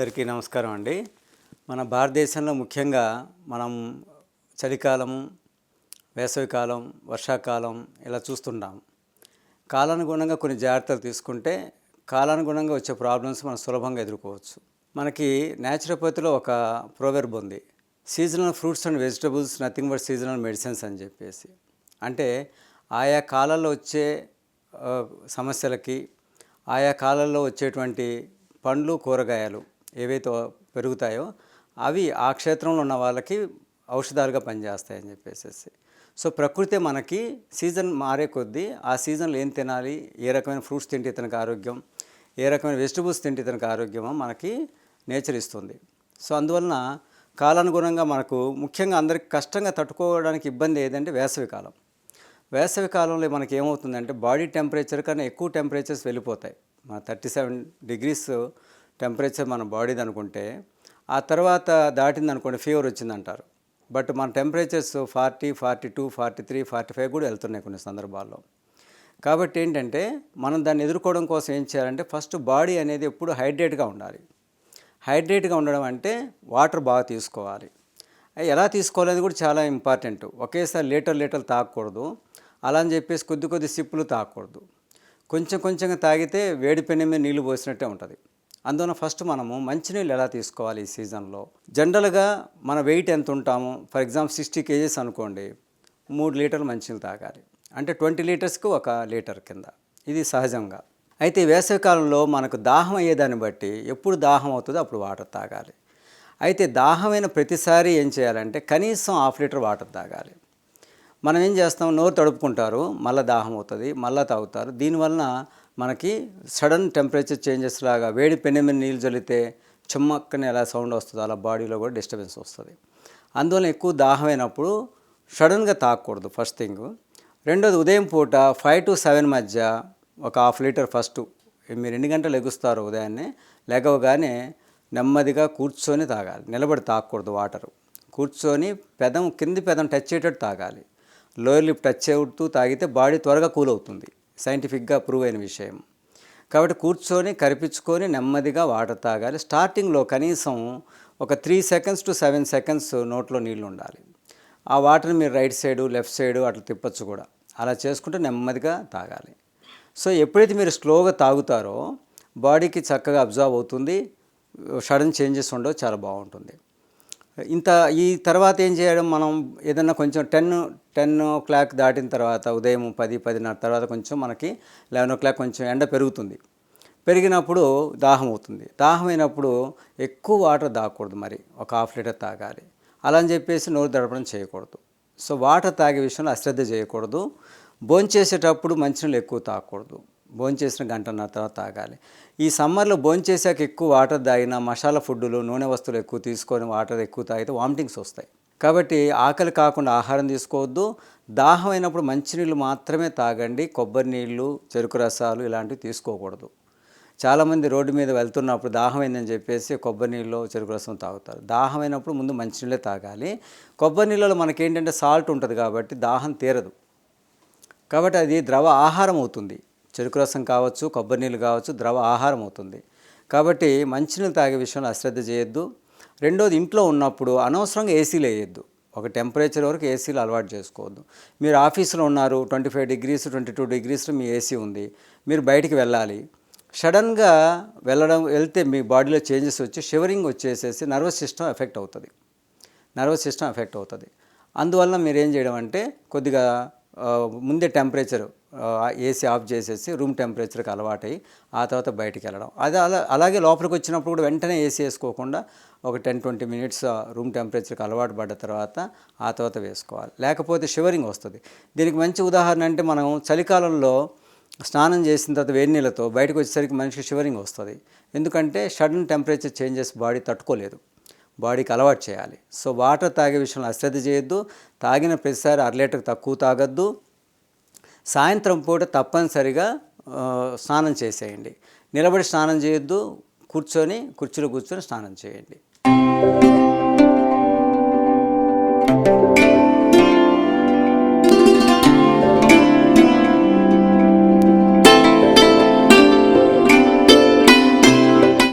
అందరికీ నమస్కారం అండి. మన భారతదేశంలో ముఖ్యంగా మనం చలికాలం వేసవికాలం వర్షాకాలం ఇలా చూస్తుంటాం. కాలానుగుణంగా కొన్ని జాగ్రత్తలు తీసుకుంటే కాలానుగుణంగా వచ్చే ప్రాబ్లమ్స్ మనం సులభంగా ఎదుర్కోవచ్చు. మనకి న్యాచురోపతిలో ఒక ప్రోవెర్బ్ ఉంది. Seasonal fruits and vegetables nothing but seasonal medicines అని చెప్పేసి. అంటే ఆయా కాలాల్లో వచ్చే సమస్యలకి ఆయా కాలాల్లో వచ్చేటువంటి పండ్లు కూరగాయలు ఏవైతే పెరుగుతాయో అవి ఆ క్షేత్రంలో ఉన్న వాళ్ళకి ఔషధాలుగా పనిచేస్తాయని చెప్పేసి సో ప్రకృతి మనకి సీజన్ మారే కొద్దీ ఆ సీజన్లో ఏం తినాలి ఏ రకమైన ఫ్రూట్స్ తింటే ఇతనికి ఆరోగ్యం ఏ రకమైన వెజిటబుల్స్ తింటే ఇతనికి ఆరోగ్యమో మనకి నేచర్ ఇస్తుంది. సో అందువలన కాలానుగుణంగా మనకు ముఖ్యంగా అందరికి కష్టంగా తట్టుకోవడానికి ఇబ్బంది ఏదంటే వేసవి కాలం. వేసవి కాలంలో మనకి ఏమవుతుందంటే బాడీ టెంపరేచర్ కన్నా ఎక్కువ టెంపరేచర్స్ వెళ్ళిపోతాయి. మన థర్టీ సెవెన్ డిగ్రీస్ టెంపరేచర్ మన బాడీది అనుకుంటే ఆ తర్వాత దాటింది అనుకోండి ఫీవర్ వచ్చిందంటారు. బట్ మన temperatures forty forty two forty three forty five కూడా వెళ్తున్నాయి కొన్ని సందర్భాల్లో. కాబట్టి ఏంటంటే మనం దాన్ని ఎదుర్కోవడం కోసం ఏం చేయాలంటే ఫస్ట్ బాడీ అనేది ఎప్పుడు హైడ్రేట్గా ఉండాలి. హైడ్రేట్గా ఉండడం అంటే వాటర్ బాగా తీసుకోవాలి. ఎలా తీసుకోవాలనేది కూడా చాలా ఇంపార్టెంట్. ఒకేసారి లీటర్ లీటర్ తాగకూడదు. అలా అని చెప్పేసి కొద్ది కొద్ది సిప్పులు తాగకూడదు. కొంచెం కొంచెంగా తాగితే వేడి పెన్ను మీద నీళ్ళు పోసినట్టే ఉంటుంది. అందువల్ల ఫస్ట్ మనము మంచినీళ్ళు ఎలా తీసుకోవాలి ఈ సీజన్లో? జనరల్గా మన వెయిట్ ఎంత ఉంటామో? ఫర్ ఎగ్జాంపుల్ సిక్స్టీ కేజీస్ అనుకోండి మూడు లీటర్లు మంచినీళ్ళు తాగాలి. అంటే ట్వంటీ లీటర్స్కి ఒక లీటర్ కింద. ఇది సహజంగా. అయితే వేసవికాలంలో మనకు దాహం అయ్యేదాన్ని బట్టి ఎప్పుడు దాహం అవుతుందో అప్పుడు వాటర్ తాగాలి. అయితే దాహమైన ప్రతిసారి ఏం చేయాలంటే కనీసం హాఫ్ లీటర్ వాటర్ తాగాలి. మనం ఏం చేస్తాం? నోరు తడుపుకుంటారు. మళ్ళీ దాహం అవుతుంది మళ్ళీ తాగుతారు. దీనివలన మనకి సడన్ టెంపరేచర్ చేంజెస్ లాగా వేడి పెన్నె మీద నీళ్ళు చల్లితే చుమ్మక్కని ఎలా సౌండ్ వస్తుందో అలా బాడీలో కూడా డిస్టర్బెన్స్ వస్తుంది. అందువల్ల ఎక్కువ దాహమైనప్పుడు సడన్గా తాగకూడదు ఫస్ట్ థింగ్. రెండోది ఉదయం పూట ఫైవ్ టు సెవెన్ మధ్య ఒక హాఫ్ లీటర్ ఫస్ట్ మీరు ఎన్ని గంటలు ఎగుస్తారు ఉదయాన్నే? లెగవగానే నెమ్మదిగా కూర్చొని తాగాలి. నిలబడి తాగకూడదు వాటరు. కూర్చొని పెదం కింది పెదం టచ్ అయ్యేటట్టు తాగాలి. లోయర్ లిప్ టచ్ అవుతూ తాగితే బాడీ త్వరగా కూల్ అవుతుంది. సైంటిఫిక్గా ప్రూవ్ అయిన విషయం. కాబట్టి కూర్చొని కరిపించుకొని నెమ్మదిగా వాటర్ తాగాలి. స్టార్టింగ్లో కనీసం ఒక three seconds to seven seconds నోట్లో నీళ్ళు ఉండాలి. ఆ వాటర్ని మీరు రైట్ సైడు లెఫ్ట్ సైడు అట్లా తిప్పచ్చు కూడా. అలా చేసుకుంటే నెమ్మదిగా తాగాలి. సో ఎప్పుడైతే మీరు స్లోగా తాగుతారో బాడీకి చక్కగా అబ్జర్వ్ అవుతుంది. సడన్ చేంజెస్ ఉండవు. చాలా బాగుంటుంది. ఇంత ఈ తర్వాత ఏం చేయడం? మనం ఏదన్నా కొంచెం టెన్ టెన్ ఓ క్లాక్ దాటిన తర్వాత ఉదయం పది పదిన్నర తర్వాత కొంచెం మనకి లెవెన్ ఓ క్లాక్ కొంచెం ఎండ పెరుగుతుంది. పెరిగినప్పుడు దాహం అవుతుంది. దాహం అయినప్పుడు ఎక్కువ వాటర్ తాగకూడదు మరి. ఒక హాఫ్ లీటర్ తాగాలి. అలా అని చెప్పేసి నోరు దడపడం చేయకూడదు. సో వాటర్ తాగే విషయంలో అశ్రద్ధ చేయకూడదు. భోంచేసేటప్పుడు మంచినీళ్ళు ఎక్కువ తాగకూడదు. భోంచేసిన గంటన్నర తర్వాత తాగాలి. ఈ సమ్మర్లో భోంచేసాక ఎక్కువ వాటర్ తాగినా మసాలా ఫుడ్డులు నూనె వస్తువులు ఎక్కువ తీసుకొని వాటర్ ఎక్కువ తాగితే వామిటింగ్స్ వస్తాయి. కాబట్టి ఆకలి కాకుండా ఆహారం తీసుకోవద్దు. దాహం అయినప్పుడు మంచినీళ్ళు మాత్రమే తాగండి. కొబ్బరి నీళ్ళు చెరుకు రసాలు ఇలాంటివి తీసుకోకూడదు. చాలామంది రోడ్డు మీద వెళ్తున్నప్పుడు దాహమైందని చెప్పేసి కొబ్బరి నీళ్ళు చెరుకు రసం తాగుతారు. దాహం అయినప్పుడు ముందు మంచినీళ్ళే తాగాలి. కొబ్బరి నీళ్ళలో మనకేంటంటే సాల్ట్ ఉంటుంది కాబట్టి దాహం తీరదు. కాబట్టి అది ద్రవ ఆహారం అవుతుంది. చెరుకు రసం కావచ్చు కొబ్బరి నీళ్ళు కావచ్చు ద్రవ ఆహారం అవుతుంది. కాబట్టి మంచినీళ్ళు తాగే విషయంలో అశ్రద్ధ చేయొద్దు. రెండోది ఇంట్లో ఉన్నప్పుడు అనవసరంగా ఏసీలు వేయద్దు. ఒక టెంపరేచర్ వరకు ఏసీలు అలవాటు చేసుకోవద్దు. మీరు ఆఫీస్లో ఉన్నారు twenty five degrees twenty two డిగ్రీస్లో మీ ఏసీ ఉంది. మీరు బయటికి వెళ్ళాలి. సడన్గా వెళ్ళడం వెళ్తే మీ బాడీలో చేంజెస్ వచ్చి షివరింగ్ వచ్చేసేసి నర్వస్ సిస్టమ్ ఎఫెక్ట్ అవుతుంది. నర్వస్ సిస్టమ్ ఎఫెక్ట్ అవుతుంది. అందువల్ల మీరు ఏం చేయడం అంటే కొద్దిగా ముందే టెంపరేచర్ ఏసీ ఆఫ్ చేసేసి రూమ్ టెంపరేచర్కి అలవాటై ఆ తర్వాత బయటికి వెళ్ళడం. అది అలా అలాగే లోపలికి వచ్చినప్పుడు కూడా వెంటనే ఏసీ వేసుకోకుండా ఒక టెన్ ట్వంటీ మినిట్స్ రూమ్ టెంపరేచర్కి అలవాటు పడ్డ తర్వాత ఆ తర్వాత వేసుకోవాలి. లేకపోతే షివరింగ్ వస్తుంది. దీనికి మంచి ఉదాహరణ అంటే మనం చలికాలంలో స్నానం చేసిన తర్వాత వేడి నీళ్ళతో బయటకు వచ్చేసరికి మనిషికి షివరింగ్ వస్తుంది. ఎందుకంటే సడన్ టెంపరేచర్ చేంజెస్ బాడీ తట్టుకోలేదు. బాడీకి అలవాటు చేయాలి. సో వాటర్ తాగే విషయంలో అశ్రద్ధ చేయొద్దు. తాగిన ప్రతిసారి అర లీటర్ తక్కువ తాగొద్దు. సాయంత్రం పూట తప్పనిసరిగా స్నానం చేసేయండి. నిలబడి స్నానం చేయొద్దు కూర్చొని కుర్చీలో కూర్చొని స్నానం చేయండి.